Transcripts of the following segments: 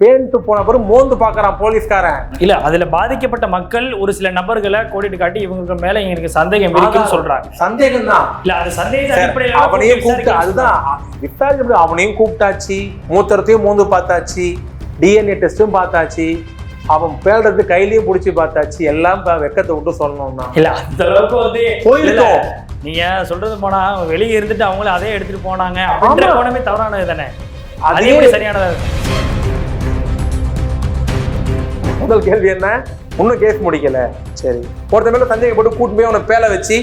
Pant போன பிறகு மோந்து பார்க்கறான் போலீஸ்காரன் இல்ல அதுல பாதிக்கப்பட்ட மக்கள் ஒரு சில நபர்களை கோடிட்டு காட்டி இவங்க மேல எங்களுக்கு சந்தேகம் இருக்குன்னு சொல்றாங்க சந்தேகம் தான் இல்ல அது சந்தேக சார், அடிப்படையில அவனையும் கூப்பிட்டு அதுதான் விசாரிக்க. அவனையும் கூப்பிட்டாச்சு மூத்தரத்தையும் மோந்து பார்த்தாச்சு டிஎன்ஏ டெஸ்ட்டும் பார்த்தாச்சு அவன் பேடுறது கையிலயும் பிடிச்சி பார்த்தாச்சு எல்லாம் வெக்கத்தை விட்டு சொல்லணும்னா இல்ல அந்த அளவுக்கு வந்து போயிருக்கோம். நீங்க சொல்றது போனா வெளியே இருந்துட்டு அவங்களும் அதே எடுத்துட்டு போனாங்க அப்படின்ற. கோணமே தவறானது தானே அது சரியானதா? முதல் கேள்வி என்ன? இன்னும் கேஸ் முடிக்கல. சரி. ஒருத்தன் மேல சந்தேகப்பட்டு கூட்டு போய் அவனை பேல வச்சு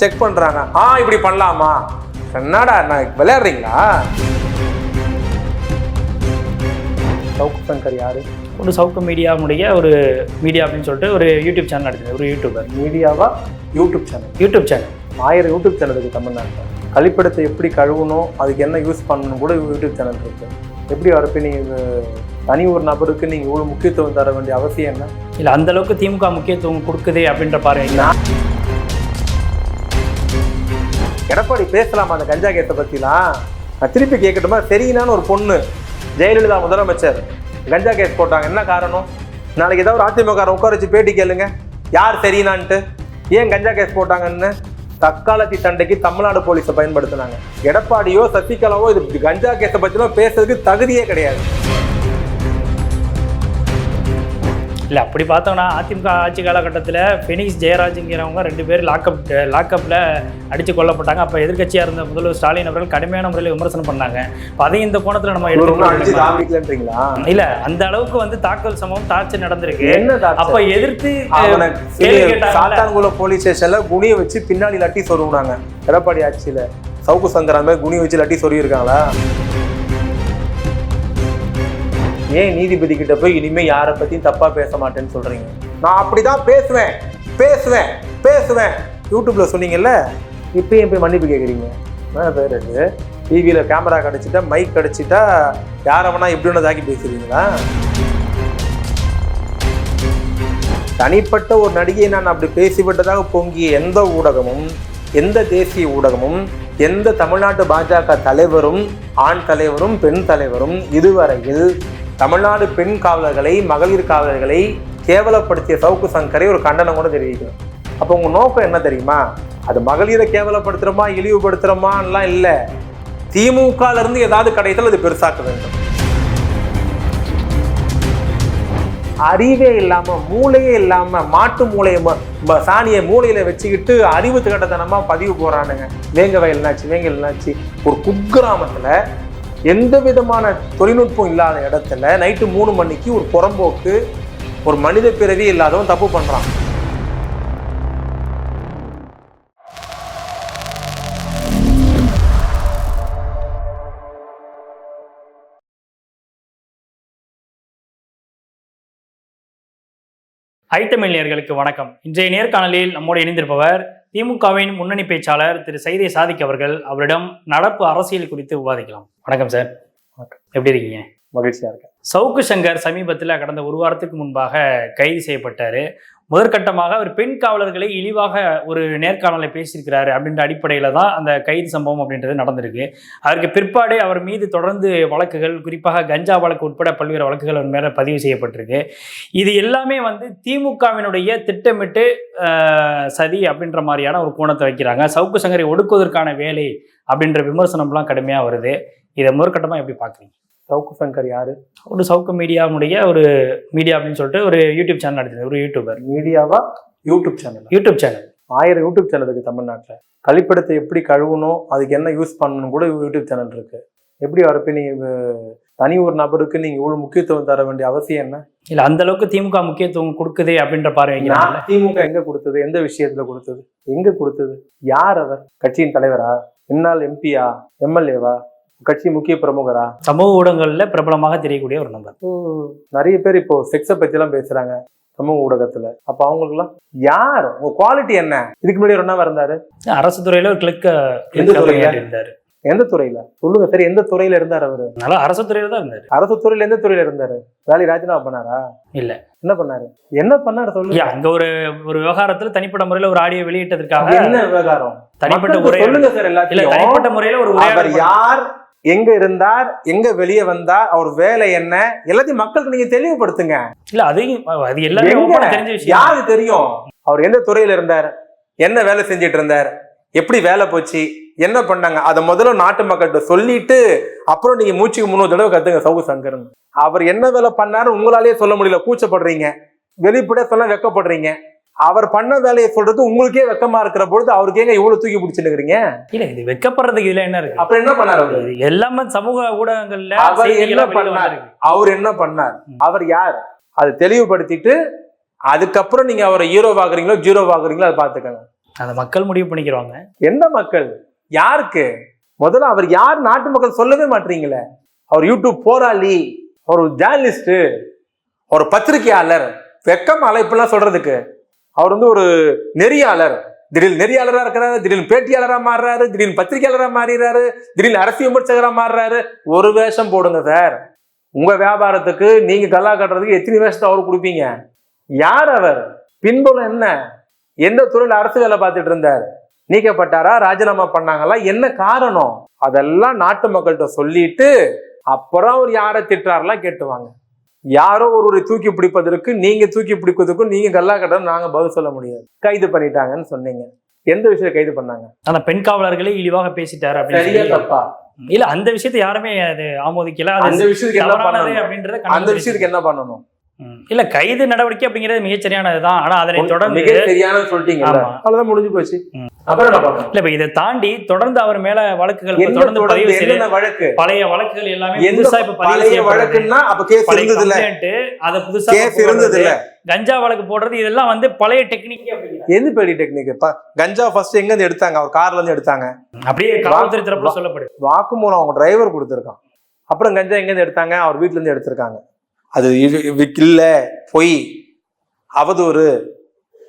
செக் பண்றாங்க. ஆ இப்படி பண்ணலாமா? என்னடா நான் விளையாடுறீங்களா? சவுக்கு சங்கர் யாரு? ஒரு சவுக்கு மீடியாவுடைய ஒரு மீடியா அப்படின்னு சொல்லிட்டு ஒரு யூடியூப் சேனல் நடத்துது ஒரு யூடியூபர் மீடியாவா? யூடியூப் சேனல் யூடியூப் சேனல் ஆயிரம் யூடியூப் சேனல் இருக்கு தமிழ்நாட்டில். கழிப்பிடத்தை எப்படி கழுவணும் அதுக்கு என்ன யூஸ் பண்ணணும் கூட யூடியூப் சேனல் இருக்கு. எப்படி வரப்ப நீங்க தனி ஒரு நபருக்கு நீங்க இவ்வளவு முக்கியத்துவம் தர வேண்டிய அவசியம் என்ன? இல்ல அந்த அளவுக்கு திமுக முக்கியத்துவம் கொடுக்குது அப்படின்ற பார்வைங்களா எடப்பாடி பேசலாமா அந்த கஞ்சா கேஸை பத்திலாம்? நான் திருப்பி கேட்கட்டுமா? சரிங்கன்னு ஒரு பொண்ணு ஜெயலலிதா முதலமைச்சர் கஞ்சா கேஸ் போட்டாங்க. என்ன காரணம்? நாளைக்கு ஏதாவது ஒரு அதிமுக உட்கார வச்சு பேட்டி கேளுங்க. யார் சரினான்ட்டு ஏன் கஞ்சா கேஸ் போட்டாங்கன்னு? தக்காளத்தி சண்டைக்கு தமிழ்நாடு போலீஸை பயன்படுத்தினாங்க. எடப்பாடியோ சசிகலாவோ இது கஞ்சா கேஸை பற்றிலாம் பேசுறதுக்கு தகுதியே கிடையாது. இல்ல அப்படி பார்த்தோம்னா அதிமுக ஆட்சி காலகட்டத்தில் ஃபெனிக்ஸ் ஜெயராஜுங்கிறவங்க ரெண்டு பேர் லாக்அப் லாக்அப்பில் அடித்து கொல்லப்பட்டாங்க. அப்போ எதிர்க்கட்சியாக இருந்த முதல்வர் ஸ்டாலின் அவர்கள் கடுமையான முறையில் விமர்சனம் பண்ணாங்க. அப்போ அதையும் இந்த கோணத்தில் நம்ம தாமிக்கலன்றீங்களா இல்ல அந்த அளவுக்கு வந்து தாக்கல் சம்பவம் தாட்சி நடந்திருக்கு? அப்ப எதிர்த்து சாத்தான்குளம் போலீஸ் ஸ்டேஷன்ல குனிய வச்சு பின்னாடி லட்டி சொருவுனாங்க எடப்பாடி ஆட்சியில. சவுக்கு சங்கர் அந்த மாதிரி குனி வச்சு லட்டி சொருவி இருக்காங்களா ஏன் நீதிபதி கிட்ட போய் இனிமே யாரை பத்தியும் தப்பா பேச மாட்டேன்னு சொல்றீங்க? நான் அப்படிதான் பேசுவேன். பேசுவேன். பேசுவேன். யூடியூப்ல சொன்னீங்கல்ல? இப்பயும் போய் மன்னிப்பு கேக்குறீங்க? என்ன பேர் அது? டிவியில கேமரா கிடைச்சிட்டா மைக் கிடைச்சிட்டா யாரை வேணா எப்படி ஒன்று தாக்கி பேசுறீங்களா? தனிப்பட்ட ஒரு நடிகை நான் அப்படி பேசிவிட்டதாக பொங்கிய எந்த ஊடகமும் எந்த தேசிய ஊடகமும் எந்த தமிழ்நாட்டு பாஜக தலைவரும் ஆண் தலைவரும் பெண் தலைவரும் இதுவரையில் தமிழ்நாடு பெண் காவலர்களை மகளிர் காவலர்களை கேவலப்படுத்திய சவுக்கு சங்கரை ஒரு கண்டனம் கூட தெரிவிக்கணும் அப்போ உங்க நோக்கம் என்ன தெரியுமா? அது மகளிரை கேவலப்படுத்துறோமா இழிவுபடுத்துகிறோமான்லாம் இல்லை. திமுகல இருந்து ஏதாவது கிடைத்தால் அது பெருசாக்க வேண்டும். அறிவே இல்லாம மூளையே இல்லாம மாட்டு மூளையை சாணியை மூளையில் வச்சுக்கிட்டு அறிவு திகட்டத்தனமாக பதிவு போறானுங்க. வேங்க வயல் என்னாச்சு என்னாச்சு ஒரு குக்கிராமத்துல எந்த விதமான தொழில்நுட்பம் இல்லாத இடத்துல நைட்டு மூணு மணிக்கு ஒரு புறம்போக்கு ஒரு மனித பிறவி இல்லாதவன் தப்பு பண்றான். ஐட்டமில்லியர்களுக்கு வணக்கம். இன்றைய நேர்காணலில் நம்மோடு இணைந்திருப்பவர் திமுகவின் முன்னணி பேச்சாளர் திரு சைதே சாதிக் அவர்கள். அவரிடம் நடப்பு அரசியல் குறித்து விவாதிக்கலாம். வணக்கம் சார். வணக்கம். எப்படி இருக்கீங்க? மகிழ்ச்சியா இருக்கேன். சவுக்கு சங்கர் சமீபத்தில் கடந்த ஒரு வாரத்துக்கு முன்பாக கைது செய்யப்பட்டாரு. முதற்கட்டமாக அவர் பெண் காவலர்களை இழிவாக ஒரு நேர்காணலை பேசியிருக்கிறாரு அப்படின்ற அடிப்படையில் தான் அந்த கைது சம்பவம் அப்படின்றது நடந்திருக்கு. அதற்கு பிற்பாடு அவர் மீது தொடர்ந்து வழக்குகள் குறிப்பாக கஞ்சா வழக்கு உட்பட பல்வேறு வழக்குகள் அவர் மேலே பதிவு செய்யப்பட்டிருக்கு. இது எல்லாமே வந்து திமுகவினுடைய திட்டமிட்டு சதி அப்படின்ற மாதிரியான ஒரு கோணத்தை வைக்கிறாங்க. சவுக்கு சங்கரை ஒடுக்குவதற்கான வேலை அப்படின்ற விமர்சனம்லாம் கடுமையாக வருது. இதை முதற்கட்டமாக எப்படி பார்க்குறீங்க சவுக்கு சங்கர் யாரு? ஒரு சவுக்கு மீடியாவுடைய ஒரு மீடியா அப்படின்னு சொல்லிட்டு ஒரு யூடியூப் சேனல் நடத்துது ஒரு YouTuber. மீடியாவா? YouTube channel? YouTube channel. ஆயிரம் யூடியூப் சேனல் இருக்கு தமிழ்நாட்டில். கழிப்பிடத்தை எப்படி கழுவணும் அதுக்கு என்ன யூஸ் பண்ணணும் கூட யூடியூப் சேனல் இருக்கு. எப்படி வரப்ப நீங்க அஹ், தனி ஒரு நபருக்கு நீங்க இவ்வளவு முக்கியத்துவம் தர வேண்டிய அவசியம் என்ன? இல்ல அந்த அளவுக்கு திமுக முக்கியத்துவம் கொடுக்குது அப்படின்ற பார்வை வைக்கிறாங்கல்ல நான் திமுக எங்க கொடுத்தது? எந்த விஷயத்துல கொடுத்தது? எங்க கொடுத்தது? யார் அவர்? கட்சியின் தலைவரா? இந்நாள் எம்பியா எம்எல்ஏவா கட்சி முக்கிய பிரமுகரா? சமூக ஊடகங்கள்ல பிரபலமாக தெரியக்கூடிய ஒரு நபர். நிறைய பேர் இப்போ செக்ஸை பத்தி எல்லாம் பேசுறாங்க சமூக ஊடகத்துல. அப்ப அவங்களுக்குலாம் யார்? உங்க குவாலிட்டி என்ன? இதுக்கு முன்னாடி ஒரு என்ன இருந்தாரு. அரசு துறையில ஒரு கிளிக் எந்த துறையில? இருந்தாரு. எந்த துறையில? சொல்லுங்க சரி எந்த துறையில இருந்தார் அவரு? அதனால அரசு துறையில தான் இருந்தாரு. அரசு துறையில எந்த துறையில இருந்தாரு? வேலை ராஜினாமா பண்ணாரா? இல்ல. என்ன பண்ணாரு? என்ன பண்ணாரு சொல்லுங்க. அங்க ஒரு ஒரு விவகாரத்துல தனிப்பட்ட முறையில ஒரு ஆடியோ வெளியிட்டதுக்காக என்ன விவகாரம்? தனிப்பட்ட உரை சொல்லுங்க சார் எல்லாத்தையும். தனிப்பட்ட முறையில ஒரு யார்? எங்க இருந்தார் எங்க வெளியே வந்தார் அவர் வேலை என்ன எல்லாத்தையும் மக்களுக்கு நீங்க தெளிவுபடுத்துங்க. இல்ல அதையும் அது எல்லாமே யாருக்கு தெரியும்? அவர் எந்த துறையில இருந்தார்? என்ன வேலை செஞ்சிட்டு இருந்தார்? எப்படி வேலை போச்சு? என்ன பண்ணாங்க? அதை முதல்ல நாட்டு மக்கள்கிட்ட சொல்லிட்டு அப்புறம் நீங்க மூச்சுக்கு முன்னூறு தடவை கத்துங்க சவுகு சங்கரன் அவர் என்ன வேலை பண்ணாரு உங்களாலேயே சொல்ல முடியல. கூச்சப்படுறீங்க. வெளிப்படையா சொல்ல வெக்கப்படுறீங்க. அவர் பண்ண வேலையை சொல்றது உங்களுக்கே வெக்கமா இருக்கிற பொழுது அவருக்கு ஏங்க இவ்வளவு தூக்கி பிடிச்சிருக்கிறீங்க? இல்ல இது வெக்கப்படுறதுக்கு இதுல என்ன இருக்கு? அப்புறம் என்ன பண்ணாரு அவரு? எல்லாமே சமூக ஊடகங்கள்ல அவர் என்ன பண்ணார்? அவர் என்ன பண்ணார். அவர் யார்? அதை தெளிவுபடுத்திட்டு அதுக்கப்புறம் நீங்க அவரை ஹீரோ ஆகுறீங்களோ ஜீரோ ஆகுறீங்களோ அதை பாத்துக்கோங்க அதை மக்கள் முடிவு பண்ணிக்கிறாங்க எந்த மக்கள்? யாருக்கு? முதல்ல அவர் யார் நாட்டு மக்கள் சொல்லவே மாட்டீங்களே. அவர் யூடியூப் போராளி அவர் ஒரு ஜேர்னலிஸ்ட் ஒரு பத்திரிகையாளர் வெக்கம் அழைப்புலாம் சொல்றதுக்கு. அவர் வந்து ஒரு நெறியாளர். திடீர் நெறியாளராக இருக்கிறாரு திடீர்னு பேட்டியாளராக மாறுறாரு திடீர்னு பத்திரிகையாளராக மாறிடுறாரு திடீர்னு அரசியல் விமர்சகராக மாறுறாரு. ஒரு வேஷம் போடுங்க சார். உங்க வியாபாரத்துக்கு நீங்க கல்லா கட்டுறதுக்கு எத்தனை வேஷத்தை அவர் கொடுப்பீங்க? யார் அவர்? பின்புலம் என்ன? எந்த துறையில் அரசு வேலை பார்த்துட்டு இருந்தார்? நீக்கப்பட்டாரா? ராஜினாமா பண்ணாங்களா? என்ன காரணம்? அதெல்லாம் நாட்டு மக்கள்கிட்ட சொல்லிட்டு அப்புறம் அவர் யாரை திட்டாரெல்லாம் கேட்டுவாங்க. யாரோ ஒருவரை தூக்கி பிடிப்பதற்கு நீங்க தூக்கி பிடிப்பதற்கும் நீங்க கல்லா கட்டுறது நாங்க பதில் சொல்ல முடியாது. கைது பண்ணிட்டாங்கன்னு சொன்னீங்க. எந்த விஷயம் கைது பண்ணாங்க? அந்த பெண் காவலர்களே இழிவாக பேசிட்டாரு அப்படின்னு தப்பா? இல்ல அந்த விஷயத்தை யாருமே அது ஆமோதிக்கல. அந்த விஷயத்துக்கு என்ன பண்ணணும்? அந்த விஷயத்துக்கு என்ன பண்ணணும். இல்ல கைது நடவடிக்கை அப்படிங்கிறது மிகச்சரியானதுதான். ஆனா அதனை தொடர்ந்து ஆமா. அவ்வளவுதான் முடிஞ்சு போச்சு. அப்புறம் இல்ல இப்ப இதை தாண்டி தொடர்ந்து அவர் மேல வழக்குகள் தொடர்ந்து பதிவு என்னென்ன வழக்கு? பழைய வழக்குகள் எல்லாமே புதுசா இப்ப பழைய. வழக்குன்னா அப்ப கேஸ் இருந்தது இல்ல அதை புதுசா கேஸ் இருந்தது இல்ல கஞ்சா வழக்கு போடுறது இதெல்லாம் வந்து பழைய டெக்னிக் எது பெரிய டெக்னிக் கஞ்சா ஃபர்ஸ்ட் எங்க இருந்து எடுத்தாங்க? அவர் கார்ல இருந்து எடுத்தாங்க. அப்படியே காவல்துறை தரப்புல சொல்லப்படுது. வாக்குமூலம் அவங்க டிரைவர் கொடுத்துருக்கான். அப்புறம் கஞ்சா எங்க இருந்து எடுத்தாங்க? அவர் வீட்ல இருந்து எடுத்திருக்காங்க. அது இது- பொய். அவதூறு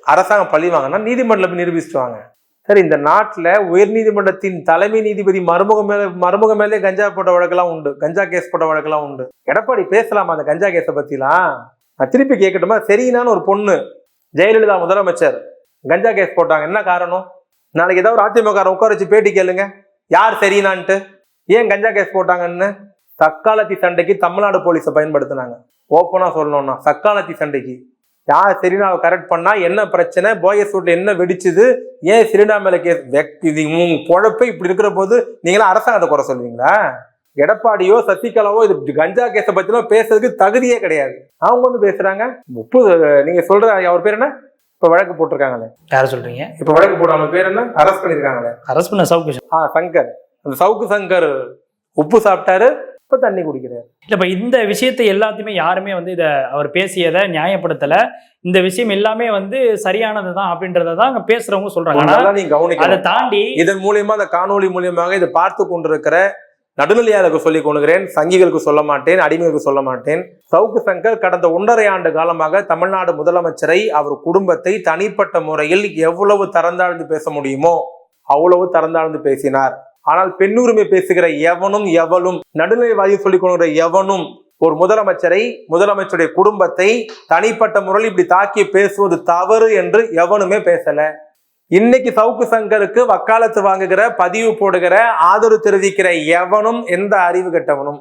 அரசாங்கம் பழி வாங்கினா நீதிமன்றம் போய் நிரூபிச்சுட்டு சரி இந்த நாட்டுல உயர்நீதிமன்றத்தின் தலைமை நீதிபதி மருமக மேலே மருமக மேலே கஞ்சா போட்ட வழக்கெல்லாம் உண்டு. கஞ்சா கேஸ் போட்ட வழக்கெல்லாம் உண்டு. எடப்பாடி பேசலாமா அந்த கஞ்சா கேஸை பற்றிலாம் நான் திருப்பி கேட்கட்டுமா? சரினான்னு ஒரு பொண்ணு ஜெயலலிதா முதலமைச்சர் கஞ்சா கேஸ் போட்டாங்க. என்ன காரணம்? நாளைக்கு ஏதாவது ஒரு அதிமுக உட்கார வச்சு பேட்டி கேளுங்க. யார் சரினான்ட்டு ஏன் கஞ்சா கேஸ் போட்டாங்கன்னு? சக்காலத்தி சண்டைக்கு தமிழ்நாடு போலீஸை பயன்படுத்தினாங்க. ஓப்பனா சொல்லணும்னா சக்காலத்தி சண்டைக்கு. யார் செரினாவை கரெக்ட் பண்ணா என்ன பிரச்சனை போயஸ் வீட்ல என்ன வெடிச்சுது ஏன் செரினா மேல கேஸ் இது உங்க பொழப்பை இப்படி இருக்கிற போது நீங்களாம் அரசாங்கத்தை குறை சொல்லுவீங்களா எடப்பாடியோ சசிகலாவோ இது கஞ்சா கேஸை பத்திலாம் பேசுறதுக்கு தகுதியே கிடையாது. அவங்க வந்து பேசுறாங்க. உப்பு நீங்க சொல்ற அவர் பேர் என்ன? இப்ப வழக்கு போட்டிருக்காங்களே. யார சொல்றீங்க? இப்ப வழக்கு போடாம பேர் என்ன? அரெஸ்ட் பண்ணிருக்காங்களே அரசு பண்ண சவுக்கு ஆ சங்கர். அந்த சவுக்கு சங்கர் உப்பு சாப்பிட்டாரு. இப்ப தண்ணி குடிக்கிறாரு இல்ல இப்ப இந்த விஷயத்தை எல்லாத்தையுமே யாருமே வந்து இத அவர் பேசியதை நியாயப்படுத்தல. இந்த விஷயம் எல்லாமே வந்து சரியானதுதான் அப்படின்றத தான் அங்க அதெல்லாம் நீங்க அதை தாண்டி இதன் மூலியமா அந்த காணொளி மூலியமாக இதை பார்த்து கொண்டிருக்கிற நடுநிலையாளருக்கு சொல்லிக் கொள்கிறேன். சங்கிகளுக்கு சொல்ல மாட்டேன் அடிமைகளுக்கு சொல்ல மாட்டேன். சவுக்கு சங்கர் கடந்த ஒன்றரை ஆண்டு காலமாக தமிழ்நாடு முதலமைச்சரை அவர் குடும்பத்தை தனிப்பட்ட முறையில் எவ்வளவு தரந்தாழ்ந்து பேச முடியுமோ அவ்வளவு தரந்தாழ்ந்து பேசினார். ஆனால் பெண்ணுரிமை பேசுகிற எவனும் எவளும் நடுநிலைவாதி சொல்லிக் கொள்கிற எவனும் ஒரு முதலமைச்சரை முதலமைச்சருடைய குடும்பத்தை தனிப்பட்ட முறையில் இப்படி தாக்கி பேசுவது தவறு என்று எவனுமே பேசல. இன்னைக்கு சவுக்கு சங்கருக்கு வக்காலத்து வாங்குகிற பதிவு போடுகிற ஆதரவு தெரிவிக்கிற எவனும் எந்த அறிவு கெட்டவனும்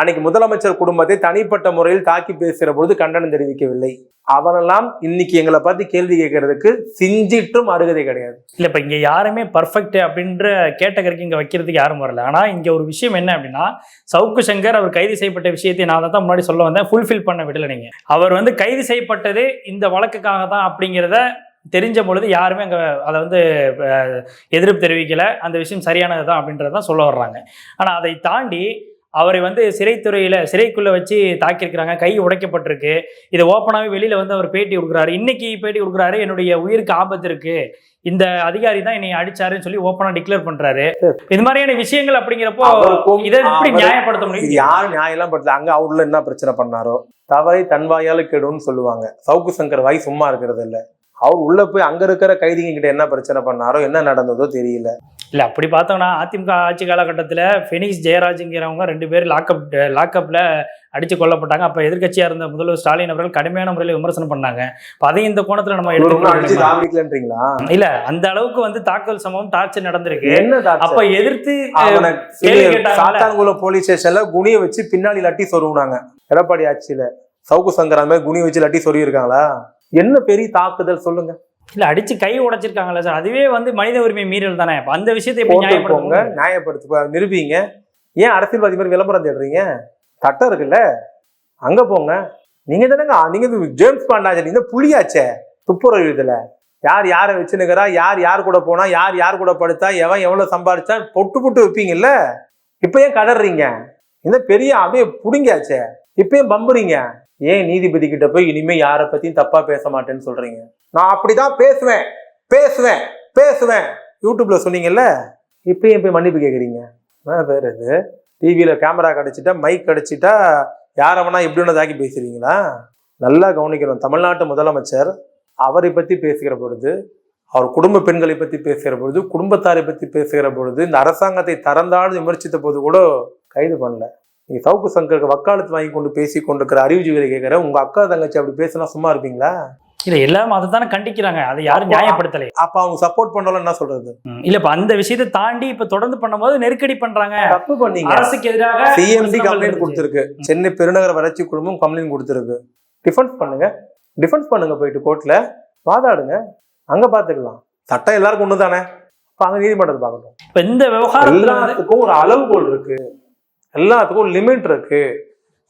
அன்னைக்கு முதலமைச்சர் குடும்பத்தை தனிப்பட்ட முறையில் தாக்கி பேசுகிற பொழுது கண்டனம் தெரிவிக்கவில்லை. அவனெல்லாம் இன்னைக்கு எங்களை பார்த்து கேள்வி கேட்கறதுக்கு சிஞ்சிட்டும் அருகதை கிடையாது. இல்லை இப்போ இங்கே யாருமே பர்ஃபெக்ட் அப்படின்ற கேட்டகரிக்கு இங்கே வைக்கிறதுக்கு யாரும் வரல. ஆனால் இங்கே ஒரு விஷயம் என்ன அப்படின்னா சவுக்கு சங்கர் அவர் கைது செய்யப்பட்ட விஷயத்தை நான் தான் முன்னாடி சொல்ல வந்தேன் ஃபுல்ஃபில் பண்ண விடல நீங்கள் அவர் வந்து கைது செய்யப்பட்டது இந்த வழக்குக்காக தான் அப்படிங்கிறத தெரிஞ்ச பொழுது யாருமே அங்கே அதை வந்து எதிர்ப்பு தெரிவிக்கலை. அந்த விஷயம் சரியானது தான் அப்படின்றத தான் சொல்ல வர்றாங்க. ஆனால் அதை தாண்டி அவரை வந்து சிறைத்துறையில சிறைக்குள்ள வச்சு தாக்கியிருக்கிறாங்க. கை உடைக்கப்பட்டிருக்கு. இதை ஓப்பனாகவே வெளியில வந்து அவர் பேட்டி கொடுக்குறாரு. இன்னைக்கு பேட்டி கொடுக்குறாரு. என்னுடைய உயிருக்கு ஆபத்து இருக்கு. இந்த அதிகாரி தான் என்னை அடிச்சாருன்னு சொல்லி ஓப்பனா டிக்ளேர் பண்றாரு. இது மாதிரியான விஷயங்கள் அப்படிங்கிறப்போ இதை எப்படி நியாயப்படுத்த முடியும்? யார் நியாயம்லாம் படுத்தல? அங்க அவருல என்ன பிரச்சனை பண்ணாரோ? தவறை தன் வாயால கெடுன்னு சொல்லுவாங்க. சவுக்கு சங்கர் வாய் சும்மா இருக்கிறது இல்ல. அவர் உள்ள போய் அங்க இருக்கிற கைதிங்க கிட்ட என்ன பிரச்சனை பண்ணாரோ என்ன நடந்ததோ தெரியல. இல்ல அப்படி பார்த்தோம்னா அதிமுக ஆட்சி காலகட்டத்தில் ஃபெனிக்ஸ் ஜெயராஜுங்கிறவங்க ரெண்டு பேர் லாக்அப் லாக்அப்ல அடிச்சு கொல்லப்பட்டாங்க. அப்ப எதிர்க்கட்சியா இருந்த முதல்வர் ஸ்டாலின் அவர்கள் கடுமையான முறையில் விமர்சனம் பண்ணாங்க. அப்ப அதையும் இந்த கோணத்துல நம்ம தாவிக்கலன்றீங்களா இல்ல அந்த அளவுக்கு வந்து தாக்கல் சம்பவம் டார்ச்சர் நடந்திருக்கு. என்ன அப்ப? எதிர்த்து. சாத்தான்குளம் போலீஸ் ஸ்டேஷன்ல குனிய வச்சு பின்னாடி லட்டி சொருவுனாங்க. எடப்பாடி ஆட்சியில. சவுக்கு சங்கர் அந்த மாதிரி குனி வச்சு லட்டி சொருவி இருக்காங்களா என்ன பெரிய தாக்குதல் சொல்லுங்க. இல்ல அடிச்சு கை உடைச்சிருக்காங்கல்ல சார். அதுவே வந்து மனித உரிமை மீறல் தானே. அந்த விஷயத்தை எப்படி நியாயப்படுத்துங்க. நியாயப்படுத்து நிரூபிங்க. ஏன் அரசியல்வாதி மாதிரி விளம்பரம் தேடுறீங்க? சட்டம் இருக்குல்ல. அங்க போங்க. நீங்க தானங்க நீங்க ஜேம்ஸ் பாண்டாஜ் நீங்க புலியாச்சே துப்புரவு இதுல யார் யாரை வச்சுனுக்கிறா யார் யார் கூட போனா? யார் யார் கூட படுத்தா? எவன் எவ்வளவு சம்பாரிச்சா? பொட்டு பொட்டு வைப்பீங்கல்ல. இப்ப ஏன் கதறீங்க? இந்த பெரிய அப்படியே புடிங்காச்சே இப்பயும் பம்புறீங்க? ஏன் நீதிபதி கிட்ட போய் இனிமே யாரை பத்தியும் தப்பா பேச மாட்டேன்னு சொல்றீங்க? நான் அப்படிதான் பேசுவேன். பேசுவேன். பேசுவேன். யூடியூப்ல சொன்னீங்கல்ல? இப்பயும் போய் மன்னிப்பு கேக்குறீங்க? என்ன பேர் இது. டிவியில கேமரா கிடைச்சிட்டா மைக் கிடைச்சிட்டா யாரை வேணா எப்படி ஒன்று தாக்கி பேசுறீங்களா நல்லா கவனிக்கணும். தமிழ்நாட்டு முதலமைச்சர் அவரை பத்தி பேசுகிற பொழுது அவர் குடும்ப பெண்களை பத்தி பேசுகிற பொழுது குடும்பத்தாரை பத்தி பேசுகிற பொழுது இந்த அரசாங்கத்தை தரந்தாடு விமர்சித்த போது கூட கைது பண்ணல. நீங்க சவுக்கு சங்கருக்கு வக்காலத்து வாங்கி கொண்டு பேசி கொண்டிருக்கிற அறிவுஜீவிகளை கேட்கிற உங்க அக்கா தங்கச்சி அப்படி பேசினா சும்மா இருப்பீங்களா? இல்ல எல்லாரும் அதை தானே கண்டிக்கிறாங்க. அதை யாரும் நியாயப்படுத்தலை. அப்ப அவங்க சப்போர்ட் பண்ணல என்ன சொல்றது. இல்ல இப்ப அந்த விஷயத்தை தாண்டி இப்ப தொடர்ந்து பண்ணும்போது நெருக்கடி பண்றாங்க. தப்பு பண்ணீங்க. அரசுக்கு எதிராக சிஎம்டி விமர்சனங்கள் கம்ப்ளைண்ட். கொடுத்துருக்கு. சென்னை பெருநகர வளர்ச்சி குழுமம் கம்ப்ளைண்ட் கொடுத்துருக்கு. டிஃபென்ஸ் பண்ணுங்க. டிஃபென்ஸ் பண்ணுங்க போயிட்டு கோர்ட்ல வாதாடுங்க. அங்க பாத்துக்கலாம். சட்டம் எல்லாருக்கும் ஒண்ணு தானே அப்ப அங்க நீதிமன்றத்தை பார்க்கட்டும். இப்ப இந்த வந்து எல்லாத்துக்கும் ஒரு அளவுகோல் இருக்கு. எல்லாத்துக்கும் லிமிட் இருக்கு.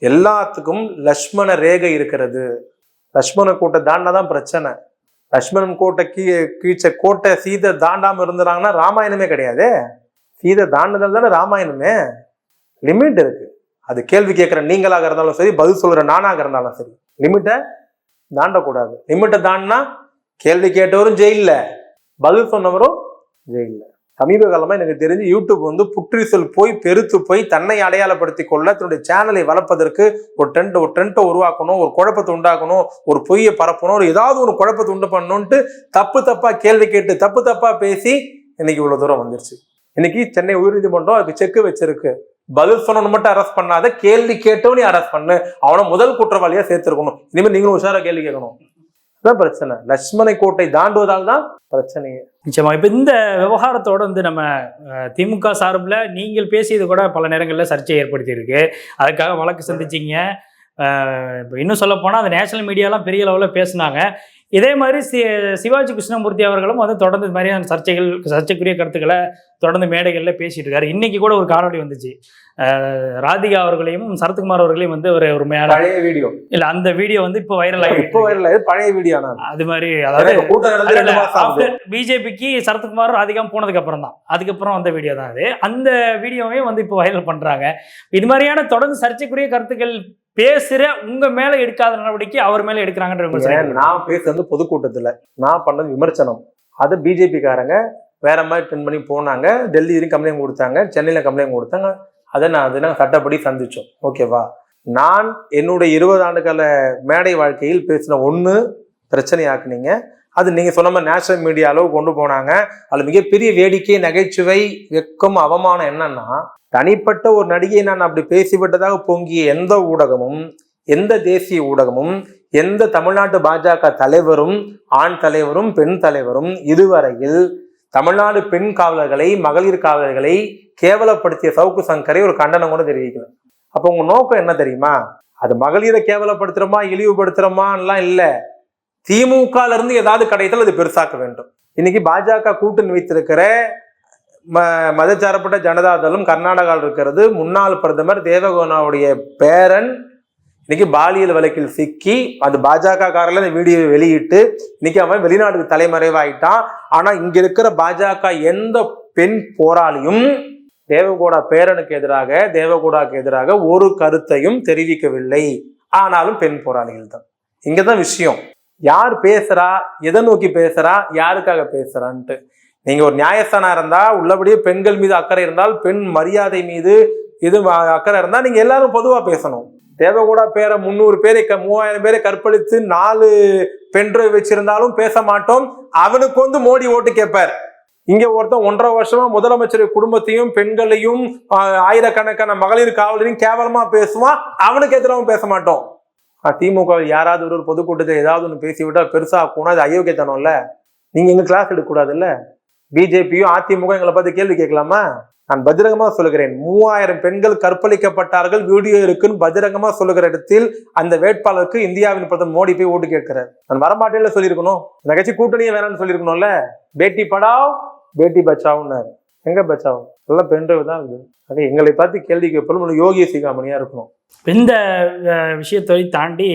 எல்லாத்துக்கும் லக்ஷ்மண ரேகை இருக்கிறது. லக்ஷ்மண கோட்டை தாண்டாதான் பிரச்சனை. லக்ஷ்மணன் கோட்டை கீ கீழ்ச்ச கோட்டை சீதை தாண்டாம இருந்துறாங்கன்னா ராமாயணமே கிடையாது. சீதை தாண்டுதல் தானே ராமாயணமே. லிமிட் இருக்கு. அது கேள்வி கேட்குற நீங்களாக இருந்தாலும் சரி பதில் சொல்கிற நானாக இருந்தாலும் சரி. லிமிட்டை தாண்டக்கூடாது. லிமிட்டை தாண்டினா கேள்வி கேட்டவரும் ஜெயில்ல பதில் சொன்னவரும் ஜெயில்ல. சமீப காலமாக எனக்கு தெரிஞ்சு யூடியூப் வந்து புற்றுசல் போய் பெருத்து போய் தன்னை அடையாளப்படுத்தி கொள்ள தன்னுடைய சேனலை வளர்ப்பதற்கு ஒரு ட்ரெண்ட் ஒரு ட்ரெண்ட்டை உருவாக்கணும் ஒரு குழப்பத்தை உண்டாக்கணும் ஒரு பொய்யை பரப்பணும் ஒரு ஏதாவது ஒரு குழப்பத்தை உண்டு பண்ணணுன்ட்டு தப்பு தப்பாக கேள்வி கேட்டு தப்பு தப்பாக பேசி இன்னைக்கு இவ்வளோ தூரம் வந்துருச்சு. இன்னைக்கு சென்னை உயர்நீதிமன்றம் அதுக்கு செக் வச்சிருக்கு. பதில் சொன்னவன் மட்டும் அரெஸ்ட் பண்ணாத கேள்வி கேட்டவனே அரெஸ்ட் பண்ணு. அவனை முதல் குற்றவாளியாக சேர்த்துருக்கணும். இனிமேல் நீங்களும் உஷாராக கேள்வி கேட்கணும். தான் பிரச்சனை. லட்சுமணை கோட்டை தாண்டுவதால் தான் பிரச்சனையே. நிச்சயமா. இப்போ இந்த விவகாரத்தோட வந்து நம்ம திமுக சார்பில் நீங்கள் பேசியது கூட பல நேரங்களில் சர்ச்சையை ஏற்படுத்தியிருக்கு. அதுக்காக வழக்கு சந்திச்சிங்க. இப்போ இன்னும் சொல்ல போனால் அந்த நேஷனல் மீடியாலாம் பெரிய லெவலில் பேசினாங்க. இதே மாதிரி சி சிவாஜி கிருஷ்ணமூர்த்தி அவர்களும் வந்து தொடர்ந்து இது மாதிரியான சர்ச்சைகள் சர்ச்சைக்குரிய கருத்துக்களை தொடர்ந்து மேடைகளில் பேசிட்டு இருக்காரு. இன்னைக்கு கூட ஒரு காணொளி வந்துச்சு. ராதிகா அவர்களையும் சரத்குமார் அவர்களையும் வந்து ஒரு ஒரு பழைய வீடியோ. இல்ல அந்த வீடியோ வந்து இப்போ வைரல் இப்போ ஆகிட்டு வைரல் ஆகுது பழைய வீடியோ அது மாதிரி அதாவது பிஜேபிக்கு சரத்குமார் ராதிகா போனதுக்கு அப்புறம் தான். அதுக்கப்புறம் வந்த வீடியோ தான் அது. அந்த வீடியோவே வந்து இப்போ வைரல் பண்றாங்க. இது மாதிரியான தொடர்ந்து சர்ச்சைக்குரிய கருத்துக்கள் பேசுற உங்க மேல எடுக்காத நடவடிக்கை அவர் மேல எடுக்கிறாங்கன்ற நான் பேசுறது பொதுக்கூட்டத்துல. நான் பண்ணது விமர்சனம். அது பிஜேபி காரங்க வேற மாதிரி ட்ரெண்ட் பண்ணி போனாங்க. டெல்லியிலையும் கம்ப்ளைண்ட் கொடுத்தாங்க. சென்னையில கம்ப்ளைண்ட் கொடுத்தாங்க. அதை நான் அதை நாங்கள் சட்டப்படி சந்திச்சோம். ஓகேவா நான் என்னுடைய இருபது ஆண்டுகால மேடை வாழ்க்கையில் பேசின ஒன்று பிரச்சனையாக்குனீங்க. அது நீங்கள் சொன்ன மாதிரி நேஷனல் மீடியா அளவு கொண்டு போனாங்க. அதில் மிகப்பெரிய வேடிக்கை நகைச்சுவை வெக்கம் அவமானம் என்னன்னா தனிப்பட்ட ஒரு நடிகையை நான் அப்படி பேசிவிட்டதாக பொங்கிய எந்த ஊடகமும் எந்த தேசிய ஊடகமும் எந்த தமிழ்நாட்டு பாஜக தலைவரும் ஆண் தலைவரும் பெண் தலைவரும் இதுவரையில் தமிழ்நாடு பெண் காவலர்களை மகளிர் காவலர்களை கேவலப்படுத்திய சவுக்கு சங்கரை ஒரு கண்டனம் கூட தெரிவிக்கல. அப்போ உங்க நோக்கம் என்ன தெரியுமா? அது மகளிரை கேவலப்படுத்துறோமா இழிவுபடுத்துறோமான்லாம் இல்லை. திமுகல இருந்து ஏதாவது கிடைத்தால் அது பெருசாக்க வேண்டும். இன்னைக்கு பாஜக கூட்டணி வைத்திருக்கிற ம மதச்சாரப்பட்ட ஜனதாதளம் கர்நாடகாவில் இருக்கிறது. முன்னாள் பிரதமர் தேவகோனாவுடைய பேரன் இன்னைக்கு பாலியல் வழக்கில் சிக்கி அது பாஜக காரில் அந்த வீடியோவை வெளியிட்டு இன்னைக்கு அவன் வெளிநாட்டுக்கு தலைமறைவாயிட்டான். ஆனா இங்க இருக்கிற பாஜக எந்த பெண் போராளியும் தேவகோடா பேரனுக்கு எதிராக தேவகோடாக்கு எதிராக ஒரு கருத்தையும் தெரிவிக்கவில்லை. ஆனாலும் பெண் போராளிகள் தான். இங்கதான் விஷயம். யார் பேசுறா? எதை நோக்கி பேசுறா? யாருக்காக பேசுறான்ட்டு. நீங்க ஒரு நியாயஸ்தானா இருந்தா உள்ளபடியே பெண்கள் மீது அக்கறை இருந்தால் பெண் மரியாதை மீது இது அக்கறை இருந்தா நீங்க எல்லாரும் பொதுவா பேசணும். தேவகூடா பேரை முந்நூறு பேரை க- மூவாயிரம் பேரை கற்பழித்து நாலு பென்ட்ரைவ் வச்சிருந்தாலும் பேச மாட்டோம். அவனுக்கு வந்து மோடி ஓட்டு கேட்பார். இங்க ஒருத்தன் ஒன்றரை வருஷமா முதலமைச்சர் குடும்பத்தையும் பெண்களையும் ஆயிரக்கணக்கான மகளிர் காவலரையும் கேவலமா பேசுவான். அவனுக்கு எதிராகவும் பேச மாட்டோம். திமுக யாராவது ஒரு பொதுக்கூட்டத்தை ஏதாவது ஒன்று பேசிவிட்டால் பெருசாக பெருசா ஆக்கும்னா அது அயோக்கியத்தனம்ல நீங்க எங்க கிளாஸ் எடுக்க கூடாதுல்ல பிஜேபியும் அதிமுக எங்களை பார்த்து கேள்வி கேட்கலாமா? நான் பகிரங்கமா சொல்லுகிறேன். மூவாயிரம் பெண்கள் கற்பழிக்கப்பட்டார்கள் வீடியோ இருக்குன்னு பகிரங்கமா சொல்லுகிற இடத்தில் அந்த வேட்பாளருக்கு இந்தியாவின் பிரதமர் மோடி போய் ஓட்டு கேட்கிறார். நான் வரமாட்டேன்ல சொல்லியிருக்கணும். இந்த கட்சி கூட்டணியே வேணாம்னு சொல்லியிருக்கணும்ல. பேட்டி படாவ் பேட்டி பச்சாவுன்னாரு. எங்க பச்சாவும் எல்லாம் பெண்கள் தான் இருக்குது அது எங்களை பார்த்து கேள்வி கேட்பதும் யோகி சிகாமணியா இருக்கணும். இந்த விஷயத்தை தாண்டி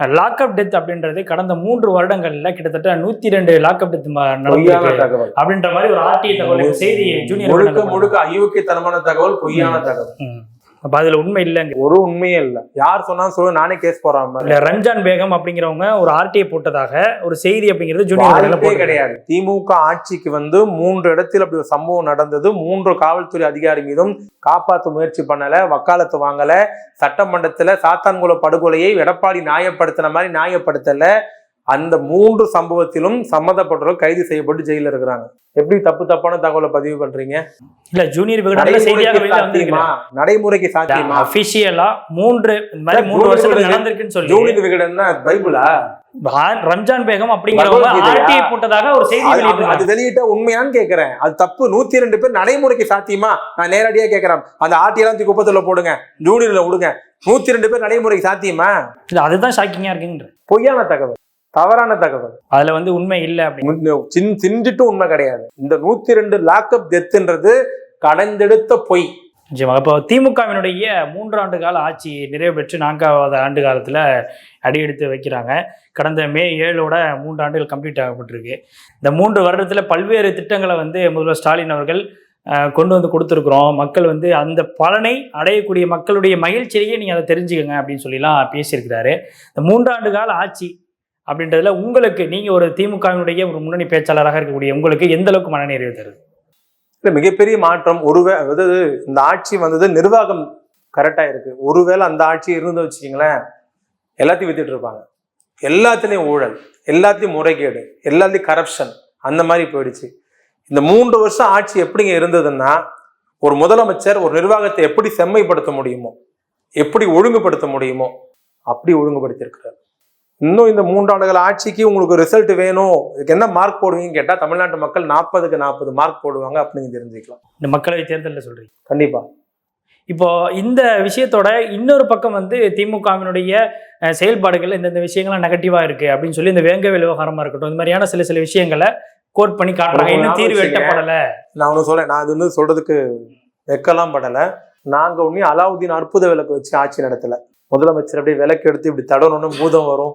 லாக்அப் டெத் அப்படின்றது கடந்த மூன்று வருடங்கள்ல கிட்டத்தட்ட நூத்தி ரெண்டு லாக்அப் டெத் நடந்திருக்கு. தகவல். அப்படின்ற மாதிரி ஒரு ஆர்டிஐ தகவல் செய்தி ஜூனியர் முழுக்க முழுக்க அயோக்கியத்தனமான தகவல் பொய்யான தகவல். அப்ப அதுல உண்மை இல்லைங்க. ஒரு உண்மையே இல்ல. யார் சொன்னாலும் சொல்லுங்க நானே கேஸ் போறாம இல்ல ரம்ஜான் பேகம் அப்படிங்கிறவங்க ஒரு ஆர்டிஐ போட்டதாக ஒரு செய்தி அப்படிங்கிறது ஜூனியர் கிடையாது. திமுக ஆட்சிக்கு வந்து மூன்று இடத்தில் அப்படி ஒரு சம்பவம் நடந்தது. மூன்று காவல்துறை அதிகாரி மீதும் காப்பாற்ற முயற்சி பண்ணல வக்காலத்து வாங்கல சட்டமன்றத்துல சாத்தான்குள படுகொலையை எடப்பாடி நியாயப்படுத்தின மாதிரி நியாயப்படுத்தல. அந்த மூன்று சம்பவத்திலும் சம்மந்தப்பட்டவர்கள் கைது செய்யப்பட்டு ஜெயில இருக்கிறாங்க. எப்படி தப்பு தப்பான தகவலை பதிவு பண்றீங்க? இல்ல ஜூனியர் விகடன்ல நடைமுறைக்கு சாத்தியமா? அபிஷியலா மூன்று மூன்று வருஷத்துல நடந்திருக்குன்னு சொல்லி ஜூனியர் விகடன்னா பைபிளா? ரம்ஜான் பேகம் அப்படிங்கிறவங்க? ஆர்டிஐ போட்டதாக ஒரு செய்தி வெளியிட்டு அது வெளியிட்ட உண்மையான்னு கேக்குறேன். அது தப்பு. நூத்தி ரெண்டு பேர் நடைமுறைக்கு சாத்தியமா? நான் நேரடியா கேக்குறேன். அந்த ஆட்டியெல்லாம் தூக்கி குப்பத்துல போடுங்க. ஜூனியர்ல விடுங்க நூத்தி ரெண்டு பேர் நடைமுறைக்கு சாத்தியமா? இல்ல அதுதான் ஷாக்கிங்கா இருக்குன்ற பொய்யான தகவல். தவறான தகவல். அதுல வந்து உண்மை இல்ல அப்படின்னு சிந்திட்டு உண்மை கிடையாது. இந்த நூத்தி ரெண்டு லாக்அப் டெத்துன்றது கடந்தெடுத்த பொய். நிச்சயமா இப்போ திமுகவினுடைய மூன்றாண்டு கால ஆட்சி நிறைவு பெற்று நான்காவது ஆண்டு காலத்துல அடியெடுத்து வைக்கிறாங்க. கடந்த மே ஏழோட மூன்று ஆண்டுகள் கம்ப்ளீட் ஆகப்பட்டிருக்கு. இந்த மூன்று வருடத்துல பல்வேறு திட்டங்களை வந்து முதல்வர் ஸ்டாலின் அவர்கள் கொண்டு வந்து கொடுத்துருக்குறோம். மக்கள் வந்து அந்த பலனை அடையக்கூடிய மக்களுடைய மகிழ்ச்சியிலேயே நீங்கள் அதை தெரிஞ்சுக்கங்க அப்படின்னு சொல்லிலாம் பேசியிருக்கிறாரு. இந்த மூன்றாண்டு கால ஆட்சி அப்படின்றதுல உங்களுக்கு நீங்க ஒரு திமுகவினுடைய ஒரு முன்னணி பேச்சாளராக இருக்கக்கூடிய உங்களுக்கு எந்த அளவுக்கு மனநிறைவு தருது? இல்ல மிகப்பெரிய மாற்றம் ஒருவே அதாவது இந்த ஆட்சி வந்தது நிர்வாகம் கரெக்டா இருக்கு. ஒருவேளை அந்த ஆட்சி இருந்து வச்சுக்கிங்களேன் எல்லாத்தையும் வித்துட்டு இருப்பாங்க. எல்லாத்துலயும் ஊழல் எல்லாத்தையும் முறைகேடு எல்லாத்தையும் கரப்ஷன் அந்த மாதிரி போயிடுச்சு. இந்த மூன்று வருஷம் ஆட்சி எப்படிங்க இருந்ததுன்னா ஒரு முதலமைச்சர் ஒரு நிர்வாகத்தை எப்படி செம்மைப்படுத்த முடியுமோ எப்படி ஒழுங்குபடுத்த முடியுமோ அப்படி ஒழுங்குபடுத்தியிருக்கிறார். இன்னும் இந்த மூன்றாண்டுகள் ஆட்சிக்கு உங்களுக்கு ரிசல்ட் வேணும். இதுக்கு என்ன மார்க் போடுவீங்கன்னு கேட்டால் தமிழ்நாட்டு மக்கள் நாற்பதுக்கு நாற்பது மார்க் போடுவாங்க அப்படின்னு தெரிஞ்சுக்கலாம். இந்த மக்களவை தேர்தலில் சொல்றீங்க. கண்டிப்பா. இப்போ இந்த விஷயத்தோட இன்னொரு பக்கம் வந்து திமுகவினுடைய செயல்பாடுகள் இந்தந்த விஷயங்கள்லாம் நெகட்டிவா இருக்கு அப்படின்னு சொல்லி இந்த வேங்கவேல் விவகாரமா இருக்கட்டும் இந்த மாதிரியான சில சில விஷயங்களை கோட் பண்ணி காட்டுறாங்க. இன்னும் தீர்வு எட்டப்படல நான் ஒன்று சொல்றேன் நான் அது வந்து சொல்றதுக்கு வெக்கலாம் படலை. நாங்க ஒன்னே அலாவுதீன் அற்புத விளக்கு வச்சு ஆட்சி நடத்தல. முதலமைச்சர் அப்படியே விளக்கு எடுத்து இப்படி தடணும்னு பூதம் வரும்.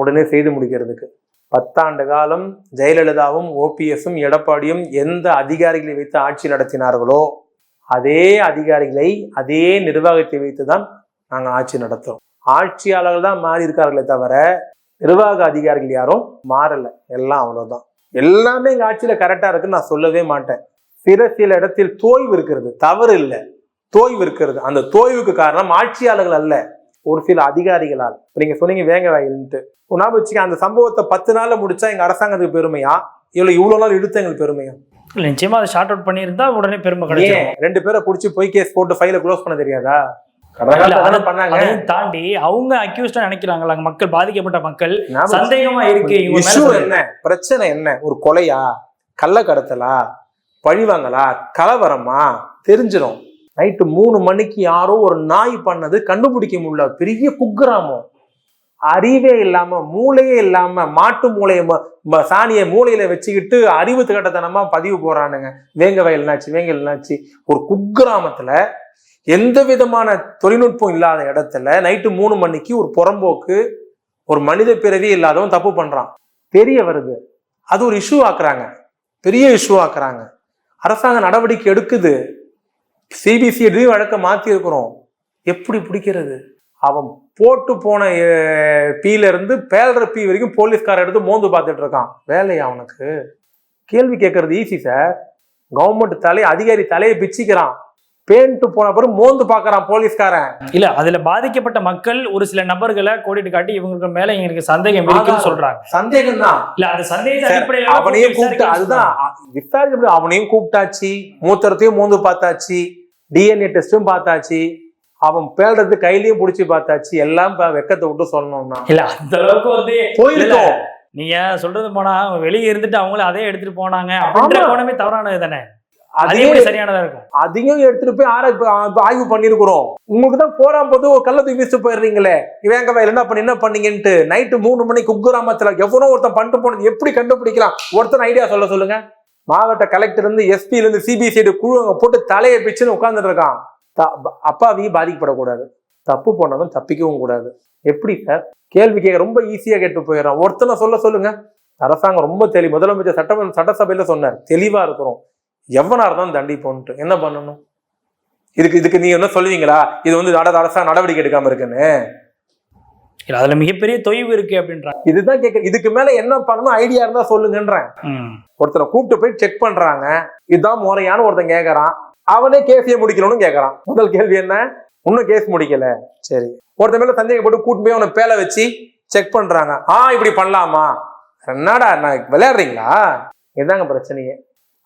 உடனே செய்து முடிக்கிறதுக்கு. பத்தாண்டு காலம் ஜெயலலிதாவும் ஓபிஎஸும் எடப்பாடியும் எந்த அதிகாரிகளை வைத்து ஆட்சி நடத்தினார்களோ அதே அதிகாரிகளை அதே நிர்வாகத்தை வைத்து தான் நாங்கள் ஆட்சி நடத்துகிறோம் ஆட்சியாளர்கள் தான் மாறி இருக்கார்களே தவிர நிர்வாக அதிகாரிகள் யாரும் மாறலை. எல்லாம் அவ்வளோதான் எல்லாமே எங்கள் ஆட்சியில் கரெக்டாக இருக்குன்னு நான் சொல்லவே மாட்டேன். சில சில இடத்தில் தோய்வு இருக்கிறது. தவறு இல்லை. தோய்வு இருக்கிறது. அந்த தோய்வுக்கு காரணம் ஆட்சியாளர்கள் அல்ல. ஒரு சில அதிகாரிகளால். நீங்க சொன்னீங்க வேங்க வயல்ன்ட்டு. ஞாபகம் வச்சுக்க அந்த சம்பவத்தை பத்து நாள்ல முடிச்சா எங்க அரசாங்கத்துக்கு பெருமையா? இவ்வளவு இவ்வளவு நாள் இழுத்த எங்களுக்கு பெருமையா? இல்ல நிச்சயமா அதை ஷார்ட் அவுட் பண்ணியிருந்தா உடனே பெருமை கிடைச்சிடும் ரெண்டு பேரை புடிச்சு பொய் கேஸ் போட்டு ஃபைல க்ளோஸ் பண்ண தெரியாதா? இல்ல, அதையும் தாண்டி அவங்க அக்யூஸ்டா நினைக்கிறாங்களா மக்கள் பாதிக்கப்பட்ட மக்கள் சந்தேகமா இருக்கு. என்ன? பிரச்சனை என்ன? ஒரு கொலையா? கள்ள கடத்தலா? பழிவாங்களா கலவரமா? தெரிஞ்சிடும் நைட்டு மூணு மணிக்கு யாரோ ஒரு நாய் பண்ணது கண்டுபிடிக்க முடியல. பெரிய குக்கிராமம். அறிவே இல்லாம மூளையே இல்லாம மாட்டு மூளைய ம- சாணியை மூளையில வச்சுக்கிட்டு அறிவு திகட்டத்தனமா பதிவு போறானுங்க வேங்க வயல்னாச்சு வேங்க என்னாச்சு. ஒரு குக்கிராமத்துல எந்த விதமான தொழில்நுட்பம் இல்லாத இடத்துல நைட்டு மூணு மணிக்கு ஒரு புறம்போக்கு ஒரு மனித பிறவி இல்லாதவன் தப்பு பண்றான். தெரிய வருது அது ஒரு இஷ்யூ ஆக்குறாங்க. பெரிய இஷ்யூ ஆக்குறாங்க. அரசாங்க நடவடிக்கை எடுக்குது. சிபிசிஐடி வழக்க மாத்தி இருக்கிறோம். எப்படி பிடிக்கிறது? அவன் போட்டு போன அஹ், பீல இருந்து பேலற பீ வரைக்கும் போலீஸ்கார எடுத்து மோந்து பார்த்துட்டு இருக்கான். வேலையா அவனுக்கு? கேள்வி கேட்கறது ஈஸி சார் கவர்மெண்ட் தலை அதிகாரி தலையை பிச்சுக்கிறான். பேன்ட்டு போன பிறகு மோந்து பாக்குறான் போலீஸ்காரன். இல்ல அதுல பாதிக்கப்பட்ட மக்கள் ஒரு சில நபர்களை கோடிட்டு காட்டி இவங்களுக்கு மேல எங்களுக்கு சந்தேகம் இருக்குன்னு. சொல்றாங்க. சந்தேகம் தான் இல்ல அந்த சந்தேக சார், அடிப்படையில அவனையும் கூப்பிட்டு அதுதான் விசாரிக்க அவனையும் கூப்பிட்டாச்சு மூத்தரத்தையும் மோந்து பார்த்தாச்சு டிஎன்ஏ டெஸ்டும் பார்த்தாச்சு அவன் பேடுறது கையிலயும் புடிச்சு பார்த்தாச்சு எல்லாம் வெக்கத்தை விட்டு சொல்லணும்னா. இல்ல அந்த அளவுக்கு வந்து போயிருக்கோம். நீங்க சொல்றது போனா வெளியே இருந்துட்டு அவங்களும் அதே எடுத்துட்டு போனாங்க அப்படின்ற. கோணமே தவறானது தானே? அது அதையும் சரியானதா இருக்கும்? அதையும் எடுத்துட்டு போய் ஆரா இப்ப இப்ப ஆய்வு பண்ணிருக்கிறோம். உங்களுக்கு தான் போறான் போது ஒரு கள்ள தூக்கி வீசிட்டு போயிடுறீங்களே. இவங்க வயல் என்ன பண்ணி என்ன பண்ணீங்கன்ட்டு நைட்டு மூணு மணிக்கு குக்கிராமத்துல எவனோ ஒருத்தன் பண்ணிட்டு போனது எப்படி கண்டுபிடிக்கலாம்? ஒருத்தன் ஐடியா சொல்ல சொல்லுங்க. மாவட்ட கலெக்டர் இருந்து எஸ்பில இருந்து சிபிசிஐடி குழு அங்க போட்டு தலையை பிச்சுன்னு உட்கார்ந்துட்டு இருக்கான். த- அப்பாவி பாதிக்கப்படக்கூடாது. தப்பு போனவன் தப்பிக்கவும் கூடாது. எப்படி சார்? கேள்வி கேட்க ரொம்ப ஈஸியா கேட்டு போயிடறான். ஒருத்தனை சொல்ல சொல்லுங்க. அரசாங்கம் ரொம்ப தெளி முதலமைச்சர் சட்டமன்ற சட்டசபையில சொன்னார். தெளிவா இருக்கிறோம். எவ்வளோ இருந்தாலும் தண்டிப்போன்ட்டு. என்ன பண்ணணும்? இதுக்கு இதுக்கு நீங்க என்ன சொல்லுவீங்களா? இது வந்து அரசாங்க அரசாங்கம் நடவடிக்கை எடுக்காம இருக்குன்னு. இல்ல அதுல மிகப்பெரிய தொய்வு இருக்கு அப்படின்றாங்க. இதுதான் கேட்க இதுக்கு மேல என்ன பண்ணணும் ஐடியா இருந்தா சொல்லுங்கன்றேன். ம். ஒருத்தனை கூப்பிட்டு போய் செக் பண்றாங்க. இதுதான் முறையான ஒருத்தன் கேக்குறான். அவனே கேஸையே முடிக்கணும்னு கேக்குறான். முதல் கேள்வி என்ன? இன்னும் கேஸ் முடிக்கல. சரி. ஒருத்தன் மேல சந்தேகப்பட்டு கூட்டு போய் அவனை பேல வச்சு செக் பண்றாங்க. ஆ இப்படி பண்ணலாமா? என்னடா நான் விளையாடுறீங்களா? இதுதாங்க பிரச்சனையே.